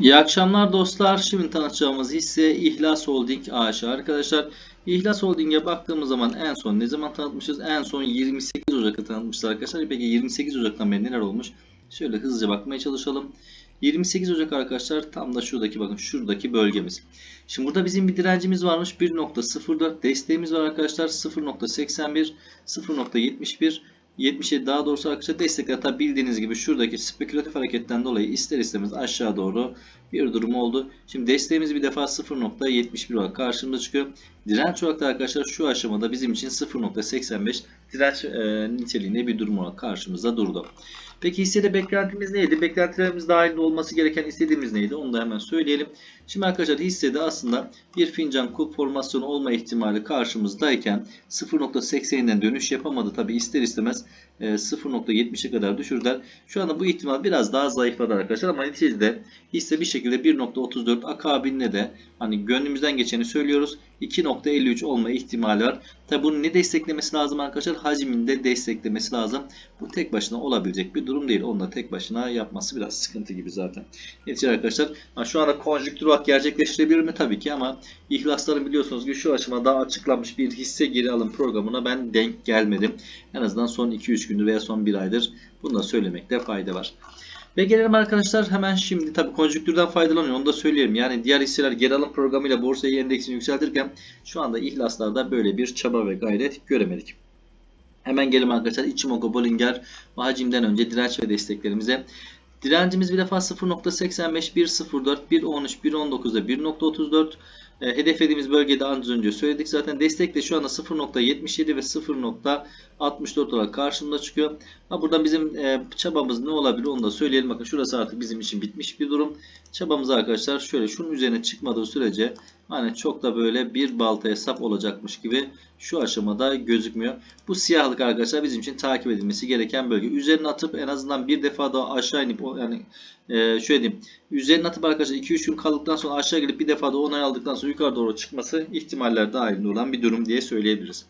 İyi akşamlar dostlar. Şimdi tanıtacağımız hisse İhlas Holding AŞ. Arkadaşlar İhlas Holding'e baktığımız zaman en son ne zaman tanıtmışız? En son 28 Ocak'ta tanıtmışız arkadaşlar. Peki 28 Ocak'tan beri neler olmuş? Şöyle hızlıca bakmaya çalışalım. 28 Ocak arkadaşlar tam da şuradaki bakın şuradaki bölgemiz. Şimdi burada bizim bir direncimiz varmış 1.04 desteğimiz var arkadaşlar 0.81 0.71 77 daha doğrusu arkadaşlar destekler tabi bildiğiniz gibi şuradaki spekülatif hareketten dolayı ister istemez aşağı doğru bir durum oldu. Şimdi desteğimiz bir defa 0.71 olarak karşımıza çıkıyor. Direnç olarak da arkadaşlar şu aşamada bizim için 0.85 direnç e, niteliğinde bir durum olarak karşımıza durdu. Peki hissede beklentimiz neydi? Beklentilerimiz dahilinde olması gereken istediğimiz neydi? Onu da hemen söyleyelim. Şimdi arkadaşlar hissede aslında bir fincan kulp formasyonu olma ihtimali karşımızdayken 0.80'den dönüş yapamadı. Tabi ister istemez 0.70'e kadar düşürdüler. Şu anda bu ihtimal biraz daha zayıfladı arkadaşlar ama neticede hisse bir şekilde 1.34 akabinde de hani gönlümüzden geçeni söylüyoruz. 2.53 olma ihtimali var. Tabi bunun ne desteklemesi lazım arkadaşlar? Hacminde desteklemesi lazım. Bu tek başına olabilecek bir durum değil. Onu da tek başına yapması biraz sıkıntı gibi zaten. Neticede arkadaşlar şu anda konjüktür olarak gerçekleştirebilir mi? Tabii ki ama ihlasların biliyorsunuz ki şu aşamada açıklanmış bir hisse geri alım programına ben denk gelmedim. En azından son 2-3 gündür veya son 1 aydır bunu da söylemekte fayda var. Ve gelelim arkadaşlar hemen şimdi tabi konjüktürden faydalanıyor onu da söyleyelim. Yani diğer hisseler geri alım programıyla borsayı endeksini yükseltirken şu anda ihlaslarda böyle bir çaba ve gayret göremedik. Hemen gelelim arkadaşlar Ichimoku, Bollinger ve önce direnç ve desteklerimize. Direncimiz bir defa 0.85, 1.04, 1.13, 1.19'da 1.34. E, hedeflediğimiz bölgede az önce söyledik. Zaten destek de şu anda 0.77 ve 0.64 olarak karşımda çıkıyor. Ha, buradan bizim e, çabamız ne olabilir onu da söyleyelim. Bakın şurası artık bizim için bitmiş bir durum. Çabamız arkadaşlar şöyle şunun üzerine çıkmadığı sürece hani çok da böyle bir baltaya sap olacakmış gibi şu aşamada gözükmüyor. Bu siyahlık arkadaşlar bizim için takip edilmesi gereken bölge. Üzerine atıp en azından bir defa daha aşağı inip yani e, şöyle diyeyim. Üzerine atıp arkadaşlar 2-3 gün kaldıktan sonra aşağı gelip bir defa da onay aldıktan sonra yukarı doğru çıkması ihtimaller dahilinde olan bir durum diye söyleyebiliriz.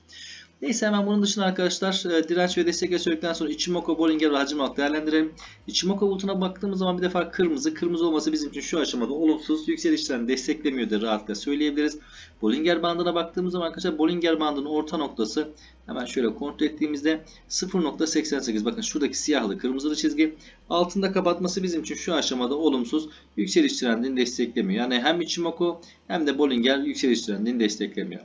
Neyse hemen bunun dışında arkadaşlar e, direnç ve destekle söyledikten sonra Ichimoku, Bollinger ve hacim olarak değerlendirelim. Ichimoku bulutuna baktığımız zaman bir defa kırmızı. Kırmızı olması bizim için şu aşamada olumsuz. Yükselişlerini desteklemiyor da rahatlıkla söyleyebiliriz. Bollinger bandına baktığımız zaman arkadaşlar Bollinger bandının orta noktası hemen şöyle kontrol ettiğimizde 0.88 bakın şuradaki siyahlı kırmızılı çizgi altında kapatması bizim için şu aşamada olumsuz yükseliş trendini desteklemiyor. Yani hem Ichimoku hem de Bollinger yükseliş trendini desteklemiyor.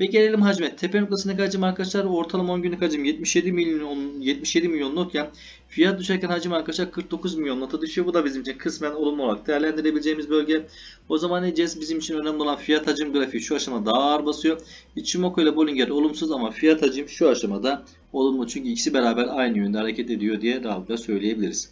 Ve gelelim hacme. Tepe noktasındaki hacim arkadaşlar ortalama 10 günlük hacim 77 milyon 77 milyon nokken fiyat düşerken hacim arkadaşlar 49 milyon nota düşüyor. Bu da bizim için kısmen olumlu olarak değerlendirebileceğimiz bölge. O zaman ne diyeceğiz? Bizim için önemli olan fiyat hacim grafiği şu aşamada daha ağır basıyor. Ichimoku ile Bollinger olumsuz ama fiyat hacim şu aşamada olumlu. Çünkü ikisi beraber aynı yönde hareket ediyor diye rahatlıkla söyleyebiliriz.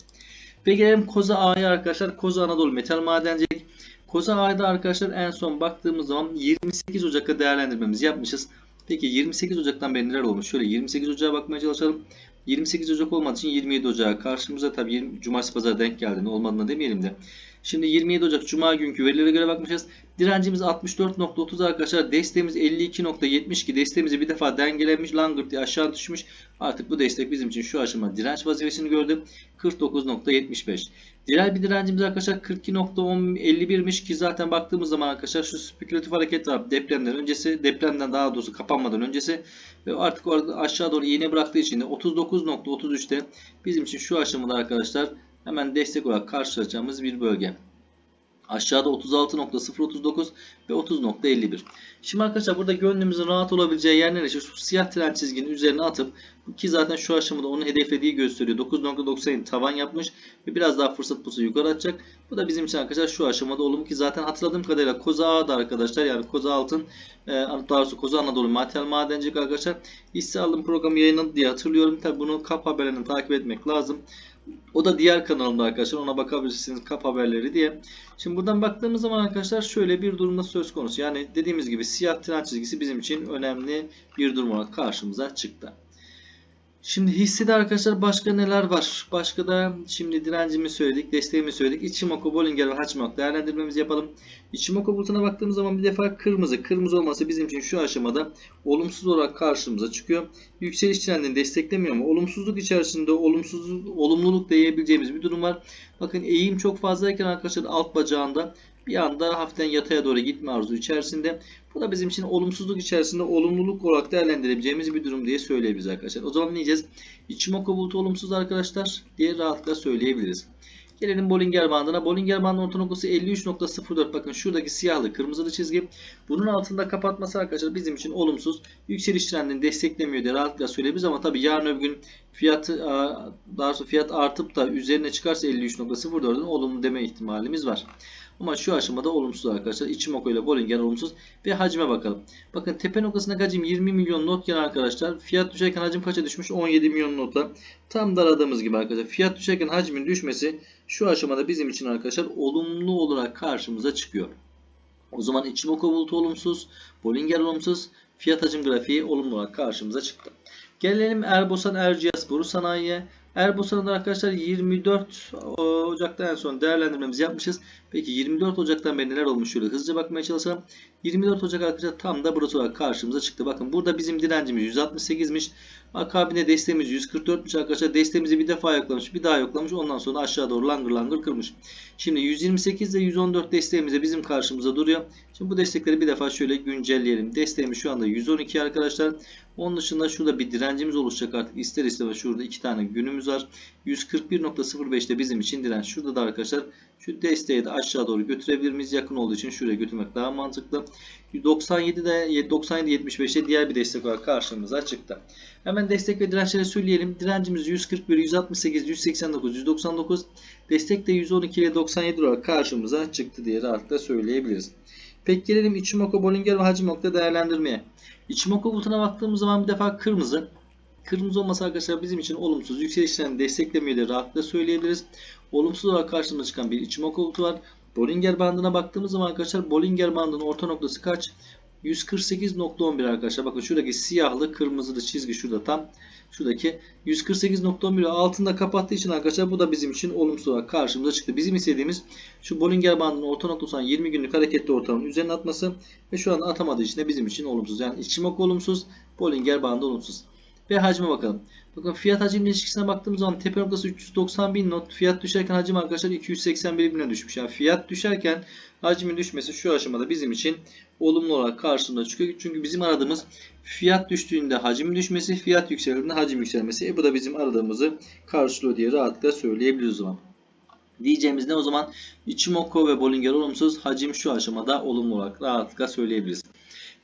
Ve gelelim Koza A'ya arkadaşlar. Koza Anadolu Metal Madencilik. Koza A'da arkadaşlar en son baktığımız zaman 28 Ocak'a değerlendirmemizi yapmışız. Peki 28 Ocak'tan beri neler olmuş? Şöyle 28 Ocak'a bakmaya çalışalım. 28 Ocak olmadığı için 27 Ocak karşımıza tabii 20, Cumartesi Pazar denk geldiğinde olmadığını demeyelim de. Şimdi 27 Ocak Cuma günkü verilere göre bakmışız. Direncimiz 64.30 arkadaşlar. Desteğimiz 52.72. Desteğimizi bir defa dengelenmiş. Langırt diye aşağı düşmüş. Artık bu destek bizim için şu aşama direnç vazifesini gördü. 49.75. Diğer bir direncimiz arkadaşlar 42.51'miş ki zaten baktığımız zaman arkadaşlar şu spekülatif hareket var. Depremden öncesi, depremden daha doğrusu kapanmadan öncesi ve artık orada aşağı doğru iğne bıraktığı için de 39.33'te bizim için şu aşamada arkadaşlar hemen destek olarak karşılaşacağımız bir bölge. Aşağıda 36.039 ve 30.51. Şimdi arkadaşlar burada gönlümüzün rahat olabileceği yer neresi? Şu siyah tren çizginin üzerine atıp ki zaten şu aşamada onun hedeflediği gösteriyor. 9.90 tavan yapmış ve biraz daha fırsat bulsa yukarı atacak. Bu da bizim için arkadaşlar şu aşamada olumlu ki zaten hatırladığım kadarıyla Koza Ağa'da arkadaşlar yani Koza Altın e, daha doğrusu Koza Anadolu Materyal Madencilik arkadaşlar hisse alım programı yayınladı diye hatırlıyorum. Tabi bunu kap haberlerini takip etmek lazım. O da diğer kanalımda arkadaşlar. Ona bakabilirsiniz kap haberleri diye. Şimdi buradan baktığımız zaman arkadaşlar şöyle bir durumda söz konusu. Yani dediğimiz gibi siyah tren çizgisi bizim için önemli bir durum olarak karşımıza çıktı. Şimdi hissede arkadaşlar başka neler var? Başka da şimdi direncimi söyledik, desteğimi söyledik. Ichimoku, Bollinger ve Hachimoku değerlendirmemizi yapalım. Ichimoku bulutuna baktığımız zaman bir defa kırmızı. Kırmızı olması bizim için şu aşamada olumsuz olarak karşımıza çıkıyor. Yükseliş trendini desteklemiyor ama olumsuzluk içerisinde olumsuzluk, olumluluk diyebileceğimiz bir durum var. Bakın eğim çok fazlayken arkadaşlar alt bacağında bir anda hafiften yataya doğru gitme arzu içerisinde. Bu da bizim için olumsuzluk içerisinde olumluluk olarak değerlendirebileceğimiz bir durum diye söyleyebiliriz arkadaşlar. O zaman ne diyeceğiz? Ichimoku bulutu olumsuz arkadaşlar diye rahatlıkla söyleyebiliriz. Gelelim Bollinger bandına. Bollinger bandının orta noktası 53.04. Bakın şuradaki siyahlı kırmızılı çizgi. Bunun altında kapatması arkadaşlar bizim için olumsuz. Yükseliş trendini desteklemiyor diye rahatlıkla söyleyebiliriz ama tabi yarın öbür gün fiyatı daha sonra fiyat artıp da üzerine çıkarsa 53.04'ün olumlu deme ihtimalimiz var. Ama şu aşamada olumsuz arkadaşlar. Ichimoku ile Bollinger olumsuz. Ve hacme bakalım. Bakın tepe noktasında hacim 20 milyon notken arkadaşlar. Fiyat düşerken hacim kaça düşmüş? 17 milyon nota. Tam da aradığımız gibi arkadaşlar. Fiyat düşerken hacmin düşmesi şu aşamada bizim için arkadaşlar olumlu olarak karşımıza çıkıyor. O zaman Ichimoku bulutu olumsuz. Bollinger olumsuz. Fiyat hacim grafiği olumlu olarak karşımıza çıktı. Gelelim Erbosan Erciyes Boru Sanayi'ye. Erbosan'ın arkadaşlar 24 Ocak'ta en son değerlendirmemizi yapmışız. Peki 24 Ocak'tan beri neler olmuş şöyle hızlıca bakmaya çalışalım. 24 Ocak arkadaşlar tam da burası olarak karşımıza çıktı. Bakın burada bizim direncimiz 168'miş. Akabinde desteğimiz 144'müş arkadaşlar. Desteğimizi bir defa yoklamış, bir daha yoklamış. Ondan sonra aşağı doğru langır langır kırmış. Şimdi 128 ile 114 desteğimiz bizim karşımıza duruyor. Şimdi bu destekleri bir defa şöyle güncelleyelim. Desteğimiz şu anda 112 arkadaşlar. Onun dışında şurada bir direncimiz oluşacak artık. İster istemez şurada iki tane günümüz var. 141.05'te bizim için direnç. Şurada da arkadaşlar şu desteği de aşağı doğru götürebilir miyiz? Yakın olduğu için şuraya götürmek daha mantıklı. 97'de 97.75'te diğer bir destek olarak karşımıza çıktı. Hemen destek ve dirençleri söyleyelim. Direncimiz 141, 168, 189, 199. Destek de 112 ile 97 olarak karşımıza çıktı diye rahatlıkla söyleyebiliriz. Peki gelelim Ichimoku, Bollinger ve Hachimoku'da değerlendirmeye. Ichimoku bulutuna baktığımız zaman bir defa kırmızı. Kırmızı olması arkadaşlar bizim için olumsuz. Yükselişlerini desteklemiyor diye rahatlıkla söyleyebiliriz. Olumsuz olarak karşımıza çıkan bir Ichimoku bulutu var. Bollinger bandına baktığımız zaman arkadaşlar Bollinger bandının orta noktası kaç? 148.11 arkadaşlar. Bakın şuradaki siyahlı kırmızılı çizgi şurada tam. Şuradaki 148.11 altında kapattığı için arkadaşlar bu da bizim için olumsuz olarak karşımıza çıktı. Bizim istediğimiz şu Bollinger bandının orta noktası olan 20 günlük hareketli ortalamanın üzerine atması ve şu an atamadığı için de bizim için olumsuz. Yani Ichimoku olumsuz, Bollinger bandı olumsuz. Ve hacme bakalım. Bakın fiyat hacim ilişkisine baktığımız zaman tepe noktası 390 bin not. Fiyat düşerken hacim arkadaşlar 281 bine düşmüş. Yani fiyat düşerken hacmin düşmesi şu aşamada bizim için olumlu olarak karşımıza çıkıyor. Çünkü bizim aradığımız fiyat düştüğünde hacim düşmesi, fiyat yükseldiğinde hacim yükselmesi. E bu da bizim aradığımızı karşılıyor diye rahatlıkla söyleyebiliriz o zaman. Diyeceğimiz ne o zaman? Ichimoku ve Bollinger olumsuz, hacim şu aşamada olumlu olarak rahatlıkla söyleyebiliriz.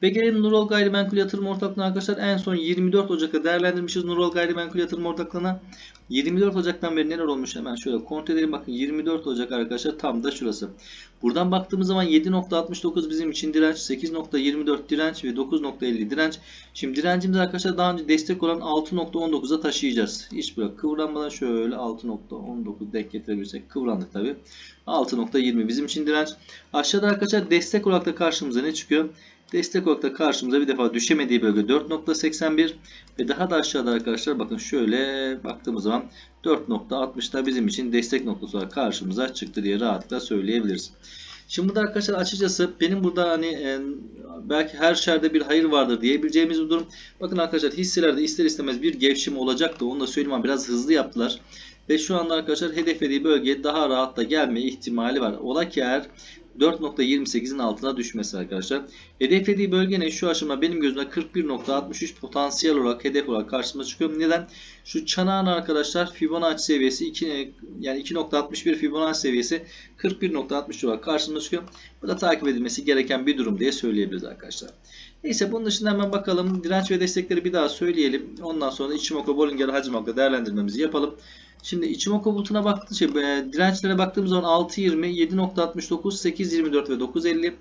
Ve gelelim Nurol Gayrimenkul Yatırım Ortaklığı'na arkadaşlar. En son 24 Ocak'ta değerlendirmişiz Nurol Gayrimenkul Yatırım Ortaklığı'na. 24 Ocak'tan beri neler olmuş hemen şöyle kontrol edelim. Bakın 24 Ocak arkadaşlar tam da şurası. Buradan baktığımız zaman 7.69 bizim için direnç, 8.24 direnç ve 9.50 direnç. Şimdi direncimizi arkadaşlar daha önce destek olan 6.19'a taşıyacağız. Hiç böyle kıvranmadan şöyle 6.19 denk getirebilirsek kıvrandık tabi. 6.20 bizim için direnç. Aşağıda arkadaşlar destek olarak da karşımıza ne çıkıyor? Destek olarak da karşımıza bir defa düşemediği bölge 4.81 ve daha da aşağıda arkadaşlar bakın şöyle baktığımız zaman 4.60 da bizim için destek noktası olarak karşımıza çıktı diye rahatlıkla söyleyebiliriz. Şimdi burada arkadaşlar açıkçası benim burada hani e, belki her şerde bir hayır vardır diyebileceğimiz bir durum. Bakın arkadaşlar hisselerde ister istemez bir gevşeme olacaktı. Onu da söyleyeyim ama biraz hızlı yaptılar. Ve şu anda arkadaşlar hedeflediği bölgeye daha rahat da gelme ihtimali var. Ola ki eğer 4.28'in altına düşmesi arkadaşlar. Hedeflediği bölgenin şu aşama benim gözümde 41.63 potansiyel olarak hedef olarak karşıma çıkıyor. Neden? Şu çanağın arkadaşlar Fibonacci seviyesi 2 yani 2.61 Fibonacci seviyesi 41.60 olarak karşıma çıkıyor. Bu da takip edilmesi gereken bir durum diye söyleyebiliriz arkadaşlar. Neyse bunun dışında hemen bakalım. Direnç ve destekleri bir daha söyleyelim. Ondan sonra Ichimoku, Bollinger, Hachimoku değerlendirmemizi yapalım. Şimdi Ichimoku bulutuna baktı, şey, e, dirençlere baktığımız zaman 6.20, 7.69, 8.24 ve 9.50.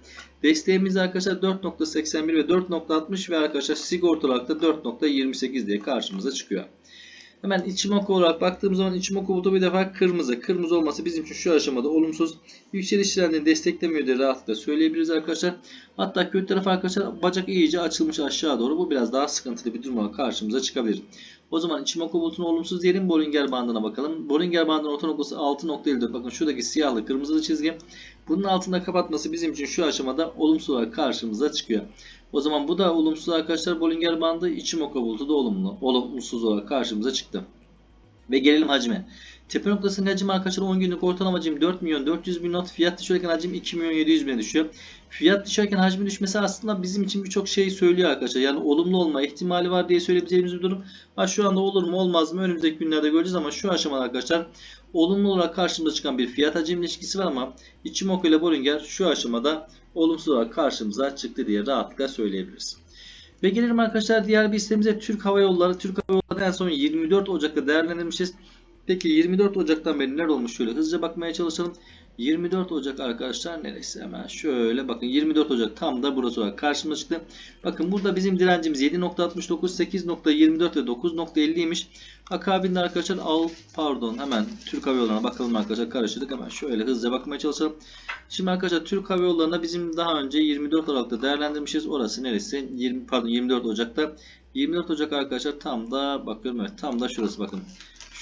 Desteğimiz arkadaşlar 4.81 ve 4.60 ve arkadaşlar sigorta olarak da 4.28 diye karşımıza çıkıyor. Hemen Ichimoku olarak baktığımız zaman Ichimoku bulutu bir defa kırmızı. Kırmızı olması bizim için şu aşamada olumsuz. Yükseliş trendini desteklemiyor diye rahatlıkla söyleyebiliriz arkadaşlar. Hatta kötü taraf arkadaşlar bacak iyice açılmış aşağı doğru. Bu biraz daha sıkıntılı bir durum olarak karşımıza çıkabilir. O zaman Ichimoku bulutunu olumsuz diyelim. Bollinger bandına bakalım. Bollinger bandının orta noktası 6.54. Bakın şuradaki siyahlı kırmızılı çizgi. Bunun altında kapatması bizim için şu aşamada olumsuz olarak karşımıza çıkıyor. O zaman bu da olumsuz arkadaşlar. Bollinger bandı Ichimoku bulutu da olumlu. Olumsuz olarak karşımıza çıktı. Ve gelelim hacme. Tepe noktasının hacmi arkadaşlar 10 günlük ortalama hacim 4 milyon 400 bin not. Fiyat düşerken hacim 2 milyon 700 bine düşüyor. Fiyat düşerken hacmi düşmesi aslında bizim için birçok şey söylüyor arkadaşlar. Yani olumlu olma ihtimali var diye söyleyebileceğimiz bir durum. Ha şu anda olur mu olmaz mı önümüzdeki günlerde göreceğiz ama şu aşamada arkadaşlar olumlu olarak karşımıza çıkan bir fiyat hacim ilişkisi var ama Ichimoku ile Bollinger şu aşamada olumsuz olarak karşımıza çıktı diye rahatlıkla söyleyebiliriz. Ve gelelim arkadaşlar diğer bir listemize Türk Hava Yolları. Türk Hava Yolları en son 24 Ocak'ta değerlendirmişiz. Peki 24 Ocak'tan beri neler olmuş şöyle hızlıca bakmaya çalışalım. 24 Ocak arkadaşlar neresi hemen şöyle bakın 24 Ocak tam da burası olarak karşımıza çıktı. Bakın burada bizim direncimiz 7.69 8.24 ve 9.50'ymiş. Akabinde arkadaşlar al pardon hemen Türk Hava Yolları'na bakalım arkadaşlar karıştırdık hemen şöyle hızlıca bakmaya çalışalım. Şimdi arkadaşlar Türk Hava Yolları'nda bizim daha önce 24 Ocak'ta değerlendirmişiz. Orası neresi? 20 pardon 24 Ocak'ta. 24 Ocak arkadaşlar tam da bakıyorum evet tam da şurası bakın.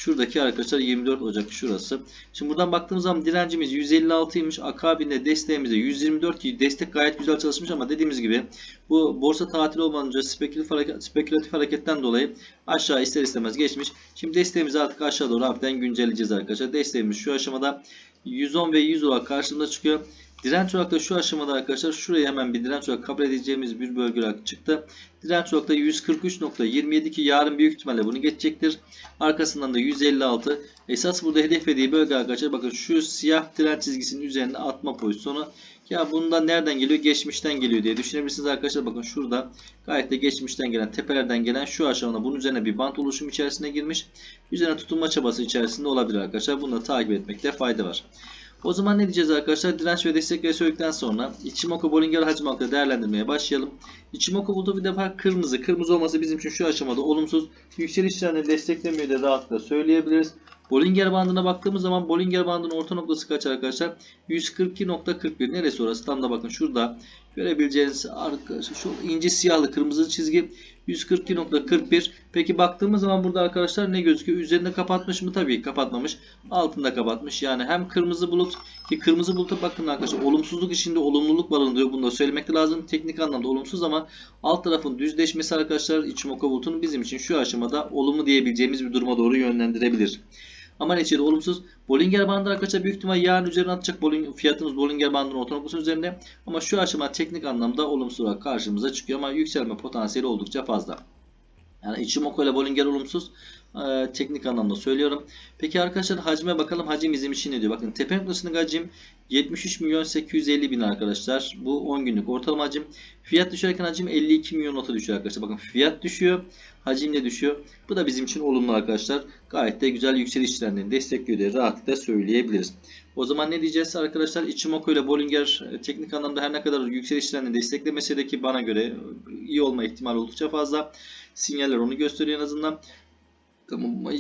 Şuradaki arkadaşlar 24 Ocak şurası. Şimdi buradan baktığımız zaman direncimiz 156'ymış. Akabinde desteğimizde 124 ki destek gayet güzel çalışmış ama dediğimiz gibi bu borsa tatil olmanınca spekülatif, hareket, spekülatif hareketten dolayı aşağı ister istemez geçmiş. Şimdi desteğimizi artık aşağı doğru hafiften güncelleyeceğiz arkadaşlar. Desteğimiz şu aşamada 110 ve 100 olarak karşımıza çıkıyor. Direnç olarak da şu aşamada arkadaşlar şuraya hemen bir direnç olarak kabul edeceğimiz bir bölge olarak çıktı. Direnç olarak da 143.27 ki yarın büyük ihtimalle bunu geçecektir. Arkasından da 156. Esas burada hedeflediği bölge arkadaşlar bakın şu siyah direnç çizgisinin üzerinde atma pozisyonu. Ya bundan nereden geliyor? Geçmişten geliyor diye düşünebilirsiniz arkadaşlar. Bakın şurada gayet de geçmişten gelen tepelerden gelen şu aşamada bunun üzerine bir bant oluşum içerisine girmiş. Üzerine tutunma çabası içerisinde olabilir arkadaşlar. Bunu da takip etmekte fayda var. O zaman ne diyeceğiz arkadaşlar? Direnç ve destekleri söyledikten sonra Ichimoku Bollinger hacim olarak değerlendirmeye başlayalım. Ichimoku bulutu bir defa kırmızı. Kırmızı olması bizim için şu aşamada olumsuz. Yükseliş trendini desteklemiyor da rahatlıkla söyleyebiliriz. Bollinger bandına baktığımız zaman Bollinger bandının orta noktası kaç arkadaşlar? 142.41. Neresi orası? Tam da bakın şurada görebileceğiniz arkadaşlar şu ince siyahlı kırmızı çizgi 142.41. Peki baktığımız zaman burada arkadaşlar ne gözüküyor? Üzerinde kapatmış mı? Tabii kapatmamış. Altında kapatmış. Yani hem kırmızı bulut ki kırmızı buluta bakın arkadaşlar olumsuzluk içinde olumluluk barındırıyor. Bunu da söylemekte lazım. Teknik anlamda olumsuz ama alt tarafın düzleşmesi arkadaşlar Ichimoku bulutunu bizim için şu aşamada olumlu diyebileceğimiz bir duruma doğru yönlendirebilir. Ama neticede olumsuz. Bollinger bandı arkadaşlar büyük ihtimal yarın üzerine atacak Bollinger, fiyatımız Bollinger bandının orta noktasının üzerinde. Ama şu aşama teknik anlamda olumsuz olarak karşımıza çıkıyor ama yükselme potansiyeli oldukça fazla. Yani Ichimoku ile Bollinger olumsuz. Ee, teknik anlamda söylüyorum. Peki arkadaşlar hacme bakalım. Hacim bizim için ne diyor? Bakın tepe noktasındaki hacim 73 milyon 850 bin arkadaşlar. Bu 10 günlük ortalama hacim. Fiyat düşerken hacim 52 milyon nota düşüyor arkadaşlar. Bakın fiyat düşüyor. Hacim de düşüyor. Bu da bizim için olumlu arkadaşlar. Gayet de güzel yükseliş trendini destekliyor diye rahatlıkla söyleyebiliriz. O zaman ne diyeceğiz arkadaşlar? Ichimoku ile Bollinger e, teknik anlamda her ne kadar yükseliş trendini desteklemese de ki bana göre iyi olma ihtimali oldukça fazla. Sinyaller onu gösteriyor en azından.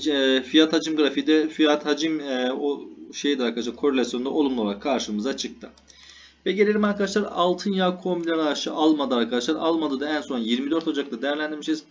E, fiyat hacim grafiği de fiyat hacim e, o şeyde arkadaşlar korelasyonda olumlu olarak karşımıza çıktı. Ve gelelim arkadaşlar altın yağ kombinleri aşı almadı arkadaşlar. Almadı da en son 24 Ocak'ta değerlendirmişiz.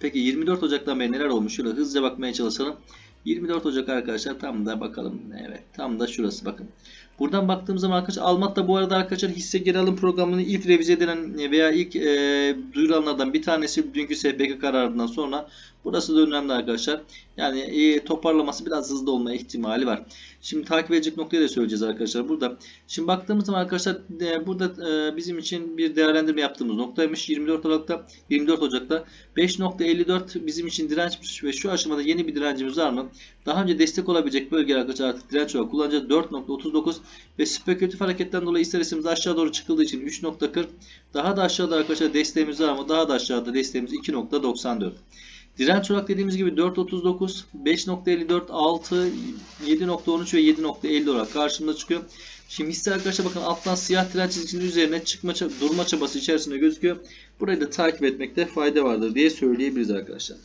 Peki 24 Ocak'tan beri neler olmuş? Şöyle hızlıca bakmaya çalışalım. 24 Ocak arkadaşlar tam da bakalım. Evet tam da şurası bakın. Buradan baktığımız zaman arkadaşlar Almat'ta bu arada arkadaşlar hisse geri alım programının ilk revize edilen veya ilk e, duyuranlardan bir tanesi dünkü SPK kararından sonra burası da önemli arkadaşlar. Yani e, toparlaması biraz hızlı olma ihtimali var. Şimdi takip edecek noktayı da söyleyeceğiz arkadaşlar burada. Şimdi baktığımız zaman arkadaşlar e, burada e, bizim için bir değerlendirme yaptığımız noktaymış. 24 Ocak'ta 24 Ocak'ta 5.54 bizim için dirençmiş ve şu aşamada yeni bir direncimiz var mı? Daha önce destek olabilecek bölgeler arkadaşlar artık direnç olarak kullanacağız. 4.39 ve spekülatif hareketten dolayı ister istemez aşağı doğru çıkıldığı için 3.40 daha da aşağıda arkadaşlar desteğimiz var mı? Daha da aşağıda desteğimiz 2.94. Direnç olarak dediğimiz gibi 4.39, 5.54, 6, 7.13 ve 7.50 olarak karşımıza çıkıyor. Şimdi hisse arkadaşlar bakın alttan siyah direnç çizgisinin üzerine çıkma durma çabası içerisinde gözüküyor. Burayı da takip etmekte fayda vardır diye söyleyebiliriz arkadaşlar.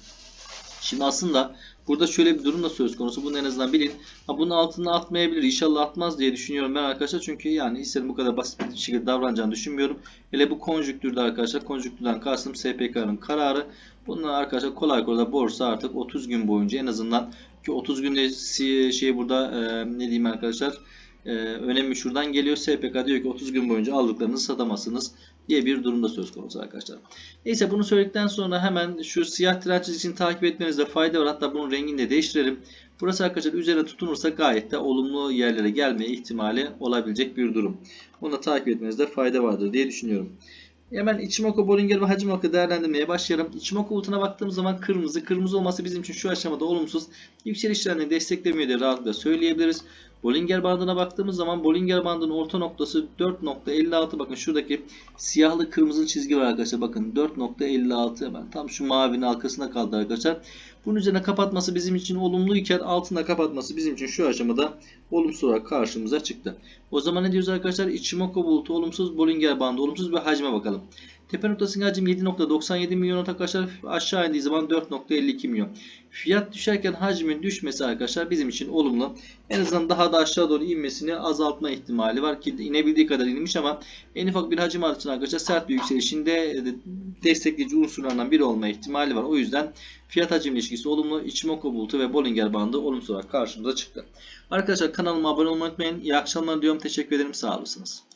Şimdi aslında burada şöyle bir durum da söz konusu. Bunu en azından bilin. Ha, bunun altına atmayabilir. İnşallah atmaz diye düşünüyorum ben arkadaşlar. Çünkü yani hissenin bu kadar basit bir şekilde davranacağını düşünmüyorum. Hele bu konjüktürde arkadaşlar. Konjüktürden kastım SPK'nın kararı. Bunlar arkadaşlar kolay kolay borsa artık 30 gün boyunca en azından ki 30 günde şey burada e, ne diyeyim arkadaşlar e, önemi şuradan geliyor. SPK diyor ki 30 gün boyunca aldıklarınızı satamazsınız diye bir durumda söz konusu arkadaşlar. Neyse bunu söyledikten sonra hemen şu siyah tren çizgisini takip etmenizde fayda var. Hatta bunun rengini de değiştirelim. Burası arkadaşlar üzerine tutunursa gayet de olumlu yerlere gelme ihtimali olabilecek bir durum. Bunu da takip etmenizde fayda vardır diye düşünüyorum. Hemen Ichimoku, Bollinger ve Hachimoku değerlendirmeye başlayalım. Ichimoku bulutuna baktığımız zaman kırmızı. Kırmızı olması bizim için şu aşamada olumsuz. Yükseliş trendini desteklemiyor diye rahatlıkla söyleyebiliriz. Bollinger bandına baktığımız zaman Bollinger bandının orta noktası 4.56. Bakın şuradaki siyahlı kırmızı çizgi var arkadaşlar. Bakın 4.56 hemen tam şu mavinin arkasında kaldı arkadaşlar. Bunun üzerine kapatması bizim için olumluyken altında kapatması bizim için şu aşamada olumsuz olarak karşımıza çıktı. O zaman ne diyoruz arkadaşlar? Ichimoku bulutu olumsuz, Bollinger bandı olumsuz ve hacme bakalım. Tepe noktasının hacim 7.97 milyon arkadaşlar. Aşağı indiği zaman 4.52 milyon. Fiyat düşerken hacmin düşmesi arkadaşlar bizim için olumlu. En azından daha da aşağı doğru inmesini azaltma ihtimali var ki inebildiği kadar inmiş ama en ufak bir hacim artışına arkadaşlar sert bir yükselişinde destekleyici unsurlarından biri olma ihtimali var. O yüzden fiyat hacim ilişkisi olumlu. Ichimoku bulutu ve Bollinger bandı olumsuz olarak karşımıza çıktı. Arkadaşlar kanalıma abone olmayı unutmayın. İyi akşamlar diyorum. Teşekkür ederim. Sağ olasınız.